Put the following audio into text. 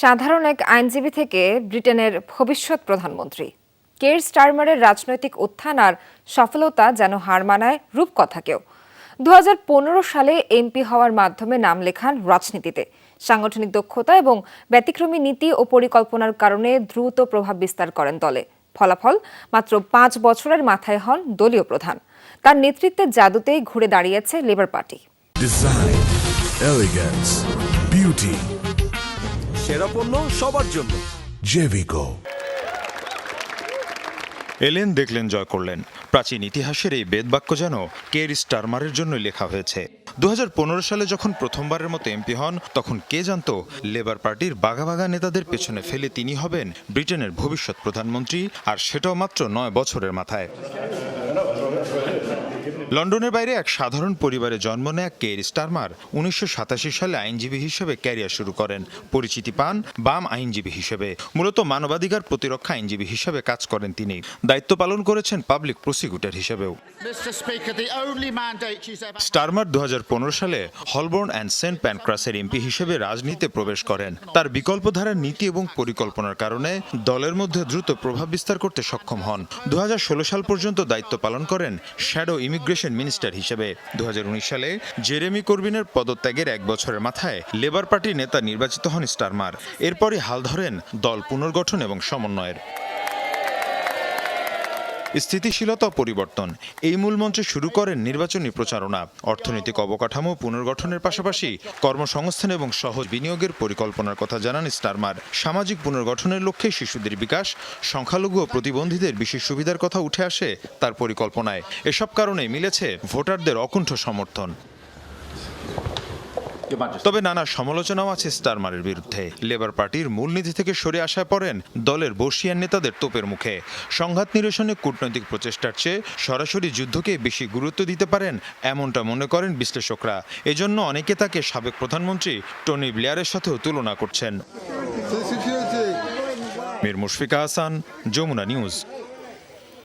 সাধারণ এক আইনজীবী থেকে ব্রিটেনের ভবিষ্যৎ প্রধানমন্ত্রী। কের স্টারমারের রাজনৈতিক উত্থান আর সফলতা যেন হার মানায় রূপকথাকেও। দু হাজার পনেরো সালে এমপি হওয়ার মাধ্যমে নাম লেখান রাজনীতিতে। সাংগঠনিক দক্ষতা এবং ব্যতিক্রমী নীতি ও পরিকল্পনার কারণে দ্রুত প্রভাব বিস্তার করেন দলে। ফলাফল, মাত্র পাঁচ বছরের মাথায় হন দলীয় প্রধান। তার নেতৃত্বের জাদুতেই ঘুরে দাঁড়িয়েছে লেবার পার্টি সেরা পণ্য সবার জন্য। Jevico. এলেন দেখলেন জয় করলেন। প্রাচীন ইতিহাসের এই বেদবাক্য যেন কের স্টারমারের জন্য লেখা হয়েছে। দু হাজার পনেরো সালে যখন প্রথমবারের মতো এমপি হন তখন কে জানত লেবার পার্টির বাঘা বাঘা নেতাদের পেছনে ফেলে তিনি হবেন ব্রিটেনের ভবিষ্যৎ প্রধানমন্ত্রী আর সেটাও মাত্র নয় বছরের মাথায়। লন্ডনের বাইরে এক সাধারণ পরিবারে জন্ম নেয়া কের স্টারমার। উনিশশো সাতাশি সালে আইনজীবী হিসেবে ক্যারিয়ার শুরু করেন। পরিচিতি পান বাম আইনজীবী হিসেবে। মূলত মানবাধিকার প্রতিরক্ষা আইনজীবী হিসেবে কাজ করেন তিনি। দায়িত্ব পালন করেছেন পাবলিক প্রসিকিউটর হিসেবেও। স্টারমার দু হাজার পনেরো সালে হলবোর্ন অ্যান্ড সেন্ট প্যানক্রাসের এমপি হিসেবে রাজনীতিতে প্রবেশ করেন। তার বিকল্পধারার নীতি এবং পরিকল্পনার কারণে দলের মধ্যে দ্রুত প্রভাব বিস্তার করতে সক্ষম হন। দু হাজার ষোলো সাল পর্যন্ত দায়িত্ব পালন করেন শ্যাডো ইমিগ্রেশন মিনিস্টার হিসেবে। দু হাজার উনিশ সালে জেরেমি করবিনের পদত্যাগের এক বছরের মাথায় লেবার পার্টির নেতা নির্বাচিত হন স্টারমার। এরপরই হাল ধরেন দল পুনর্গঠন এবং সমন্বয়ের। স্থিতিশীলতা পরিবর্তন। এই মূল মঞ্চে শুরু করেন নির্বাচনী প্রচারণা। অর্থনৈতিক অবকাঠামো পুনর্গঠনের পাশাপাশি কর্মসংস্থান এবং সহজ বিনিয়োগের পরিকল্পনার কথা জানান স্টারমার। সামাজিক পুনর্গঠনের লক্ষ্যে শিশুদের বিকাশ, সংখ্যালঘু ও প্রতিবন্ধীদের বিশেষ সুবিধার কথা উঠে আসে তার পরিকল্পনায়। এসব কারণে মিলেছে ভোটারদের অকুণ্ঠ সমর্থন। তবে নানা সমালোচনাও আছে স্টারমারের বিরুদ্ধে। লেবার পার্টির মূলনীতি থেকে সরে আসায় পড়েন দলের বর্ষিয়ান নেতাদের তোপের মুখে। সংঘাত নিরসনে কূটনৈতিক প্রচেষ্টার চেয়ে সরাসরি যুদ্ধকে বেশি গুরুত্ব দিতে পারেন এমনটা মনে করেন বিশ্লেষকরা। এজন্য অনেকে তাকে সাবেক প্রধানমন্ত্রী টনি ব্লেয়ারের সাথেও তুলনা করছেন। মীর মুশফিকা হাসান যমুনা নিউজ।